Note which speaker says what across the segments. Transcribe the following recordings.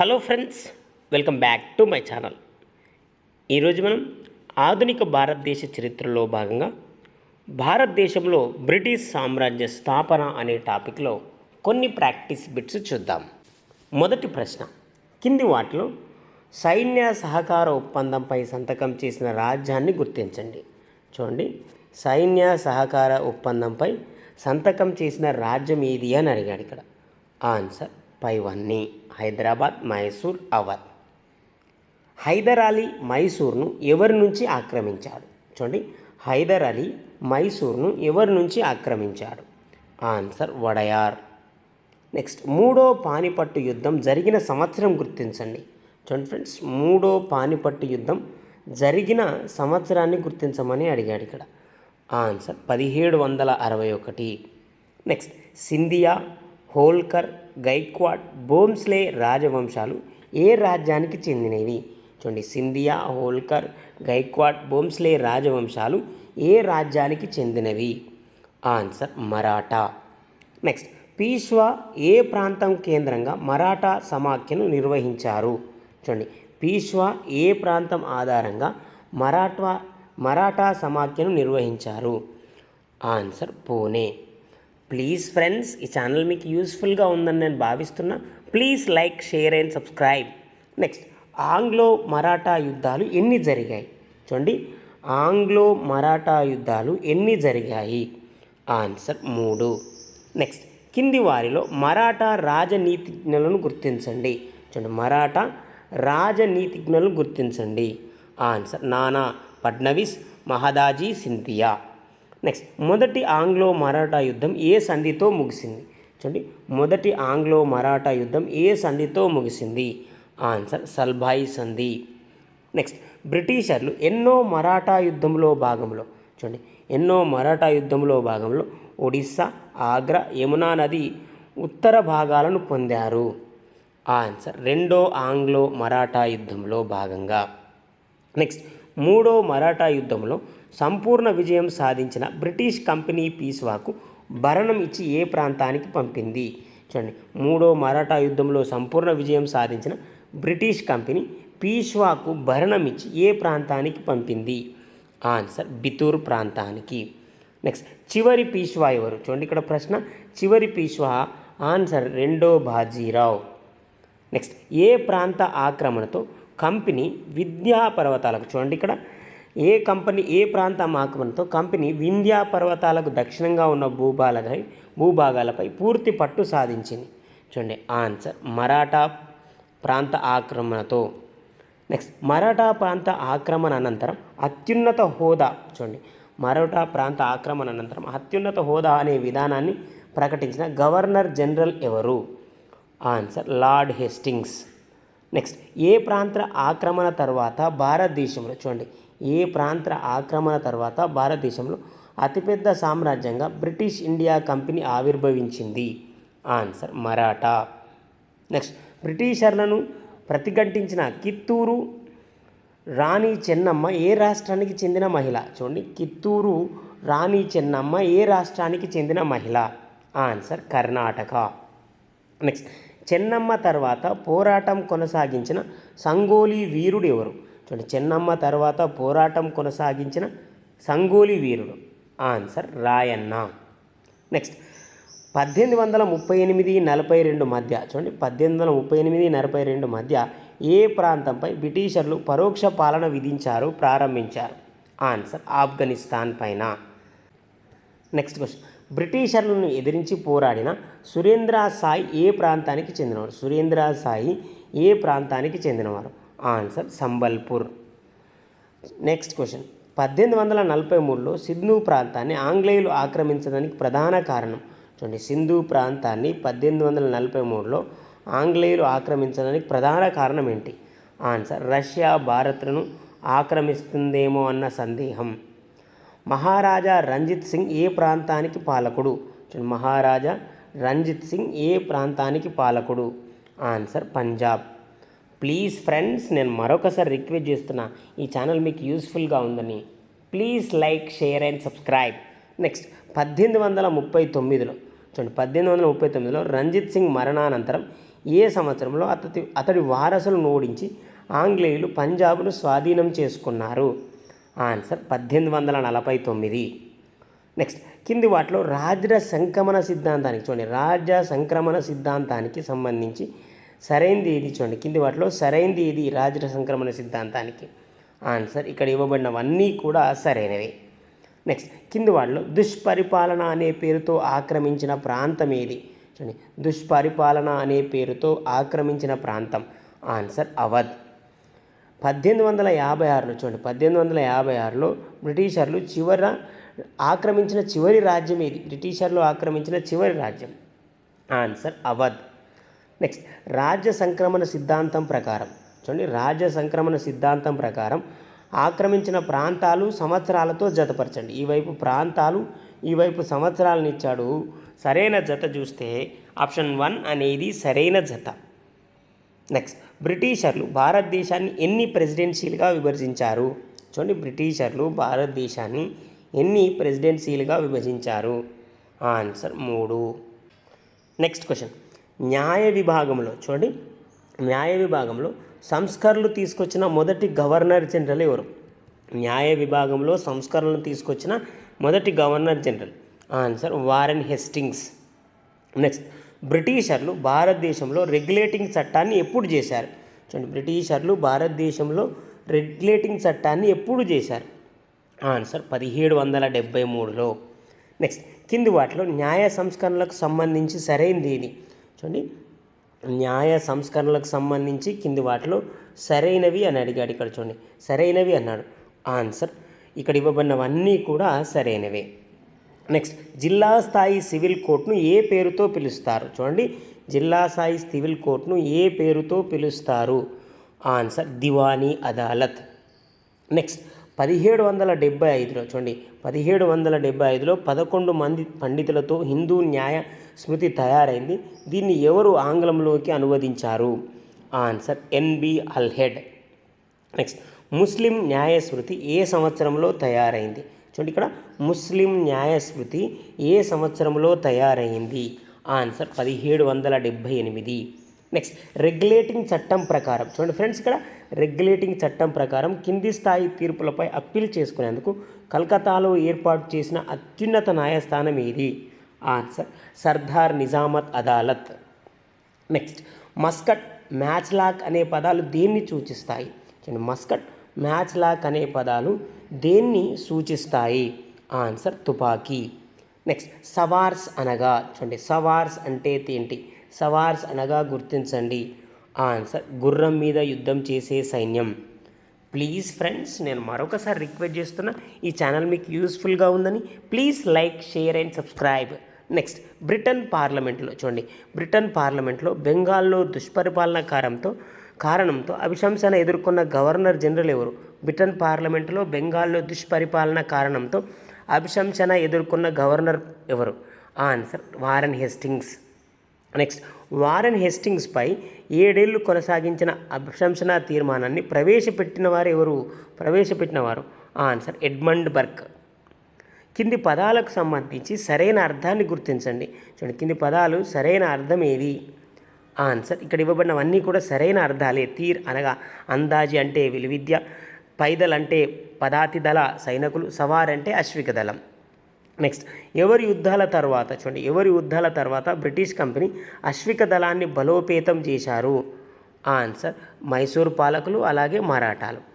Speaker 1: Hello friends welcome back to my channel. ఈరోజు మనం ఆధునిక భారతదేశ చరిత్రలో భాగంగా భారతదేశంలో బ్రిటిష్ సామ్రాజ్య స్థాపన అనే టాపిక్లో కొన్ని ప్రాక్టీస్ బిట్స్ చూద్దాం. మొదటి ప్రశ్న కింది వాటిలో సైన్య సహకార ఒప్పందంపై సంతకం చేసిన రాజ్యాన్ని గుర్తించండి. చూడండి సైన్య సహకార ఒప్పందంపై సంతకం చేసిన రాజ్యం ఏది అని అడిగాడు ఇక్కడ. ఆన్సర్ పైవన్నీ. హైదరాబాద్ మైసూర్ అవధ్ హైదర్ అలీ మైసూర్ను ఎవరి నుంచి ఆక్రమించాడు? చూడండి. హైదర్ అలీ మైసూర్ను ఎవరి నుంచి ఆక్రమించాడు? ఆన్సర్ వడయార్. నెక్స్ట్ మూడో పానిపట్టు యుద్ధం జరిగిన సంవత్సరం గుర్తించండి. చూడండి ఫ్రెండ్స్ మూడో పానిపట్టు యుద్ధం జరిగిన సంవత్సరాన్ని గుర్తించమని అడిగాడు ఇక్కడ. ఆన్సర్ పదిహేడు వందల అరవై ఒకటి. నెక్స్ట్ సింధియా హోల్కర్ గైక్వాడ్ బోమ్స్లే రాజవంశాలు ఏ రాజ్యానికి చెందినవి? చూడండి సింధియా హోల్కర్ గైక్వాడ్ బోమ్స్లే రాజవంశాలు ఏ రాజ్యానికి చెందినవి? ఆన్సర్ మరాఠా. నెక్స్ట్ పీష్వా ఏ ప్రాంతం కేంద్రంగా మరాఠా సమాఖ్యను నిర్వహించారు? చూడండి పీష్వా ఏ ప్రాంతం ఆధారంగా మరాఠా మరాఠా సమాఖ్యను నిర్వహించారు? ఆన్సర్ పూణే. ప్లీజ్ ఫ్రెండ్స్ ఈ ఛానల్ మీకు యూస్ఫుల్గా ఉందని నేను భావిస్తున్నా. Please like share and subscribe. Next Anglo Maratha యుద్ధాలు ఎన్ని జరిగాయి? చూడండి ఆంగ్లో మరాఠా యుద్ధాలు ఎన్ని జరిగాయి? ఆన్సర్ మూడు. నెక్స్ట్ కింది వారిలో మరాఠా రాజనీతిజ్ఞులను గుర్తించండి. చూడండి మరాఠా రాజనీతిజ్ఞులను గుర్తించండి. ఆన్సర్ నానా. ఫడ్నవీస్ మహదాజీ సింధియా. నెక్స్ట్ మొదటి ఆంగ్లో మరాఠా యుద్ధం ఏ సంధితో ముగిసింది? చూడండి మొదటి ఆంగ్లో మరాఠా యుద్ధం ఏ సంధితో ముగిసింది? ఆన్సర్ సల్భాయి సంధి. నెక్స్ట్ బ్రిటిషర్లు ఎన్నో మరాఠా యుద్ధంలో భాగంలో చూడండి ఎన్నో మరాఠా యుద్ధంలో భాగంలో ఒడిస్సా ఆగ్రా యమునా నది ఉత్తర భాగాలను పొందారు. ఆన్సర్ రెండో ఆంగ్లో మరాఠా యుద్ధంలో భాగంగా. నెక్స్ట్ మూడో మరాఠా యుద్ధంలో సంపూర్ణ విజయం సాధించిన బ్రిటిష్ కంపెనీ పీస్వాకు భరణం ఇచ్చి ఏ ప్రాంతానికి పంపింది? చూడండి. మూడో మరాఠా యుద్ధంలో సంపూర్ణ విజయం సాధించిన బ్రిటిష్ కంపెనీ పీష్వాకు భరణం ఇచ్చి ఏ ప్రాంతానికి పంపింది? ఆన్సర్ బితూర్ ప్రాంతానికి. నెక్స్ట్ చివరి పీష్వా ఎవరు? చూడండి ఇక్కడ ప్రశ్న. చివరి పీష్వా ఆన్సర్ రెండో బాజీరావు. నెక్స్ట్ ఏ ప్రాంత ఆక్రమణతో కంపెనీ విద్యా పర్వతాలకు చూడండి ఇక్కడ ఏ కంపెనీ ఏ ప్రాంతం ఆక్రమణతో కంపెనీ వింధ్యా పర్వతాలకు దక్షిణంగా ఉన్న భూభాలపై భూభాగాలపై పూర్తి పట్టు సాధించింది. చూడండి ఆన్సర్ మరాఠా ప్రాంత ఆక్రమణతో. నెక్స్ట్ మరాఠా ప్రాంత ఆక్రమణ అనంతరం అత్యున్నత హోదా. చూడండి మరాఠా ప్రాంత ఆక్రమణ అనంతరం అత్యున్నత హోదా అనే విధానాన్ని ప్రకటించిన గవర్నర్ జనరల్ ఎవరు? Answer Lord Hastings. నెక్స్ట్ ఏ ప్రాంత ఆక్రమణ తర్వాత భారతదేశంలో చూడండి ఏ ప్రాంత ఆక్రమణ తర్వాత భారతదేశంలో అతిపెద్ద సామ్రాజ్యంగా బ్రిటిష్ ఇండియా కంపెనీ ఆవిర్భవించింది. ఆన్సర్ మరాఠా. నెక్స్ట్ బ్రిటిషర్లను ప్రతిఘటించిన కిత్తూరు రాణి చెన్నమ్మ ఏ రాష్ట్రానికి చెందిన మహిళ? చూడండి కిత్తూరు రాణి చెన్నమ్మ ఏ రాష్ట్రానికి చెందిన మహిళ? ఆన్సర్ కర్ణాటక. నెక్స్ట్ చెన్నమ్మ తర్వాత పోరాటం కొనసాగించిన సంగోలి వీరుడు ఎవరు? చూడండి చెన్నమ్మ తర్వాత పోరాటం కొనసాగించిన సంగోలి వీరుడు. ఆన్సర్ రాయన్న. నెక్స్ట్ పద్దెనిమిది వందల ముప్పై ఎనిమిది నలభై రెండు మధ్య చూడండి పద్దెనిమిది వందల ముప్పై ఎనిమిది నలభై రెండు మధ్య ఏ ప్రాంతంపై బ్రిటిషర్లు పరోక్ష పాలన విధించారు ప్రారంభించారు? ఆన్సర్ ఆఫ్ఘనిస్తాన్ పైన. నెక్స్ట్ క్వశ్చన్ బ్రిటిషర్లను ఎదిరించి పోరాడిన సురేంద్ర సాయి ఏ ప్రాంతానికి చెందినవారు? సురేంద్ర సాయి ఏ ప్రాంతానికి చెందినవారు? ఆన్సర్ సంబల్పూర్. నెక్స్ట్ క్వశ్చన్ పద్దెనిమిది వందల నలభై మూడులో సింధు ప్రాంతాన్ని ఆంగ్లేయులు ఆక్రమించడానికి ప్రధాన కారణం. చూడండి సింధు ప్రాంతాన్ని పద్దెనిమిది వందల నలభై మూడులో ఆంగ్లేయులు ఆక్రమించడానికి ప్రధాన కారణం ఏంటి? ఆన్సర్ రష్యా భారత్ను ఆక్రమిస్తుందేమో అన్న సందేహం. మహారాజా రంజిత్ సింగ్ ఏ ప్రాంతానికి పాలకుడు? చూడండి మహారాజా రంజిత్ సింగ్ ఏ ప్రాంతానికి పాలకుడు? ఆన్సర్ పంజాబ్. ప్లీజ్ ఫ్రెండ్స్ నేను మరొకసారి రిక్వెస్ట్ చేస్తున్నా ఈ ఛానల్ మీకు యూస్ఫుల్గా ఉందని. Please like share and subscribe. Next పద్దెనిమిది వందల ముప్పై తొమ్మిదిలో. చూడండి పద్దెనిమిది వందల ముప్పై తొమ్మిదిలో రంజిత్ సింగ్ మరణానంతరం ఏ సంవత్సరంలో అతడి అతడి వారసులను ఓడించి ఆంగ్లేయులు పంజాబ్ను స్వాధీనం చేసుకున్నారు? ఆన్సర్ పద్దెనిమిది వందల నలభై తొమ్మిది. నెక్స్ట్ కింది వాటిలో రాజ్య సంక్రమణ సిద్ధాంతానికి చూడండి రాజ్య సంక్రమణ సిద్ధాంతానికి సంబంధించి సరైనది ఏది చూడండి. కింది వాటిలో సరైనది ఏది రాజుల సంక్రమణ సిద్ధాంతానికి? ఆన్సర్ ఇక్కడ ఇవ్వబడినవన్నీ కూడా సరైనవే. నెక్స్ట్ కింది వాటిలో దుష్పరిపాలన అనే పేరుతో ఆక్రమించిన ప్రాంతం ఏది? చూడండి. దుష్పరిపాలన అనే పేరుతో ఆక్రమించిన ప్రాంతం. ఆన్సర్ అవధ్. పద్దెనిమిది వందల యాభై ఆరులో చూడండి. పద్దెనిమిది వందల యాభై ఆరులో బ్రిటిషర్లు చివర ఆక్రమించిన చివరి రాజ్యం ఏది? బ్రిటిషర్లు ఆక్రమించిన చివరి రాజ్యం. ఆన్సర్ అవధ్. నెక్స్ట్ రాజ్య సంక్రమణ సిద్ధాంతం ప్రకారం. చూడండి రాజ్య సంక్రమణ సిద్ధాంతం ప్రకారం ఆక్రమించిన ప్రాంతాలు సంవత్సరాలతో జతపరచండి. ఈ వైపు ప్రాంతాలు ఈ వైపు సంవత్సరాలను ఇచ్చాడు. సరైన జత చూస్తే ఆప్షన్ వన్ అనేది సరైన జత. నెక్స్ట్ బ్రిటిషర్లు భారతదేశాన్ని ఎన్ని ప్రెసిడెన్సీలుగా విభజించారు? చూడండి బ్రిటిషర్లు భారతదేశాన్ని ఎన్ని ప్రెసిడెన్సీలుగా విభజించారు? ఆన్సర్ మూడు. Next question. న్యాయ విభాగంలో చూడండి న్యాయ విభాగంలో సంస్కరణలు తీసుకొచ్చిన మొదటి గవర్నర్ జనరల్ ఎవరు? న్యాయ విభాగంలో సంస్కరణలు తీసుకొచ్చిన మొదటి governor general. Answer Warren Hastings. Next బ్రిటిషర్లు భారతదేశంలో రెగ్యులేటింగ్ చట్టాన్ని ఎప్పుడు చేశారు? చూడండి బ్రిటిషర్లు భారతదేశంలో రెగ్యులేటింగ్ చట్టాన్ని ఎప్పుడు చేశారు? ఆన్సర్ పదిహేడు వందల డెబ్బై మూడులో. నెక్స్ట్ కింది వాటిలో న్యాయ సంస్కరణలకు సంబంధించి సరైనది ఏది? చూడండి న్యాయ సంస్కరణలకు సంబంధించి కింది వాటిలో సరైనవి అని అడిగాడు ఇక్కడ చూడండి. సరైనవి అన్నాడు. ఆన్సర్ ఇక్కడ ఇవ్వబడినవన్నీ కూడా సరైనవే. నెక్స్ట్ జిల్లా స్థాయి సివిల్ కోర్టును ఏ పేరుతో పిలుస్తారు? చూడండి. జిల్లా స్థాయి సివిల్ కోర్టును ఏ పేరుతో పిలుస్తారు? ఆన్సర్ దివానీ అదాలత్. నెక్స్ట్ పదిహేడు వందల డెబ్బై ఐదులో చూడండి. పదిహేడు వందల డెబ్బై ఐదులో పదకొండు మంది పండితులతో హిందూ న్యాయ స్మృతి తయారైంది. దీన్ని ఎవరు ఆంగ్లంలోకి అనువదించారు? Answer NB Halhed. నెక్స్ట్ ముస్లిం న్యాయ స్మృతి ఏ సంవత్సరంలో తయారైంది? చూడండి ఇక్కడ ముస్లిం న్యాయ స్మృతి ఏ సంవత్సరంలో తయారైంది? ఆన్సర్ పదిహేడు వందల డెబ్భై ఎనిమిది. నెక్స్ట్ రెగ్యులేటింగ్ చట్టం ప్రకారం. చూడండి ఫ్రెండ్స్ ఇక్కడ రెగ్యులేటింగ్ చట్టం ప్రకారం కింది స్థాయి తీర్పులపై అప్పీల్ చేసుకునేందుకు కలకత్తాలో ఏర్పాటు చేసిన అత్యున్నత న్యాయస్థానం ఏది? Answer. Sardar Nizamat Adalat. Next musket match lock అనే పదాలు దేన్ని సూచిస్తాయి? చూడండి మస్కట్ మ్యాచ్ లాక్ అనే పదాలు దేన్ని సూచిస్తాయి? ఆన్సర్ తుపాకీ. నెక్స్ట్ సవార్స్ అనగా చూడండి సవార్స్ అంటే ఏంటి? సవార్స్ అనగా గుర్తించండి. ఆన్సర్ గుర్రం మీద యుద్ధం చేసే సైన్యం. ప్లీజ్ ఫ్రెండ్స్ నేను మరొకసారి రిక్వెస్ట్ చేస్తున్నా ఈ ఛానల్ మీకు యూస్ఫుల్గా ఉందని please like share and subscribe. Next Britain పార్లమెంట్లో చూడండి. బ్రిటన్ పార్లమెంట్లో బెంగాల్లో దుష్పరిపాలన కారంతో కారణంతో అభిశంసన ఎదుర్కొన్న గవర్నర్ జనరల్ ఎవరు? బ్రిటన్ పార్లమెంటులో బెంగాల్లో దుష్పరిపాలన కారణంతో అభిశంసన ఎదుర్కొన్న గవర్నర్ ఎవరు? Answer Warren Hastings next Warren హెస్టింగ్స్పై ఏడేళ్ళు కొనసాగించిన అభిశంసన తీర్మానాన్ని ప్రవేశపెట్టిన వారు ఎవరు? ప్రవేశపెట్టిన వారు? ఆన్సర్ ఎడ్మండ్ బర్క్ కింది పదాలకు సంబంధించి సరైన అర్థాన్ని గుర్తించండి. చూడండి కింది పదాలు సరైన అర్థం ఏది? ఆన్సర్. ఇక్కడ ఇవ్వబడినవన్నీ కూడా సరైన అర్థాలే. తీర్ అనగా అందాజి అంటే విలువిద్య పైదల్ అంటే పదాతి దళ సైనికులు సవార్ అంటే అశ్విక దళం. నెక్స్ట్ ఎవరి యుద్ధాల తర్వాత? చూడండి ఎవరి యుద్ధాల తర్వాత బ్రిటిష్ కంపెనీ అశ్విక దళాన్ని బలోపేతం చేశారు? ఆన్సర్ మైసూర్ పాలకులు అలాగే మరాఠాలు.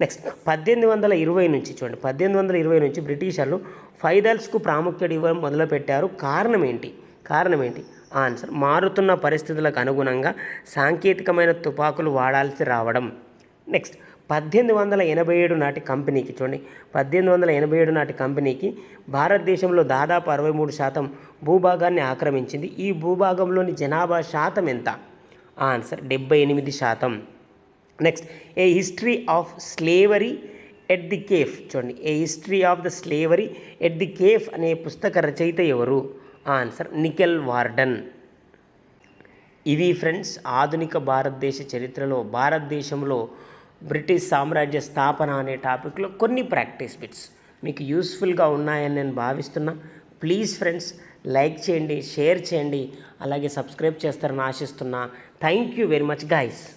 Speaker 1: నెక్స్ట్ పద్దెనిమిది వందల ఇరవై నుంచి చూడండి. పద్దెనిమిది వందల ఇరవై నుంచి బ్రిటిషర్లు ఫైదల్స్కు ప్రాముఖ్యత ఇవ్వడం మొదలుపెట్టారు. కారణం ఏంటి? కారణం ఏంటి? ఆన్సర్ మారుతున్న పరిస్థితులకు అనుగుణంగా సాంకేతికమైన తుపాకులు వాడాల్సి రావడం. నెక్స్ట్ పద్దెనిమిది వందల ఎనభై ఏడు నాటి కంపెనీకి చూడండి. పద్దెనిమిది వందల ఎనభై ఏడు నాటి కంపెనీకి భారతదేశంలో దాదాపు అరవై మూడు శాతం భూభాగాన్ని ఆక్రమించింది. ఈ భూభాగంలోని జనాభా శాతం ఎంత? ఆన్సర్ డెబ్బై ఎనిమిది శాతం. Next a history of slavery at the cafe చూడండి a history of the slavery at the cafe అనే పుస్తక రచయిత ఎవరు? ఆన్సర్ నికెల్ వార్డన్ ఇవి ఫ్రెండ్స్ ఆధునిక భారతదేశ చరిత్రలో భారతదేశంలో బ్రిటిష్ సామ్రాజ్య స్థాపన అనే టాపిక్లో కొన్ని ప్రాక్టీస్ బిట్స్ మీకు యూస్ఫుల్గా ఉన్నాయని నేను భావిస్తున్నా. ప్లీజ్ ఫ్రెండ్స్ లైక్ చేయండి షేర్ చేయండి. అలాగే సబ్స్క్రైబ్ చేస్తారని ఆశిస్తున్నా. Thank you very much guys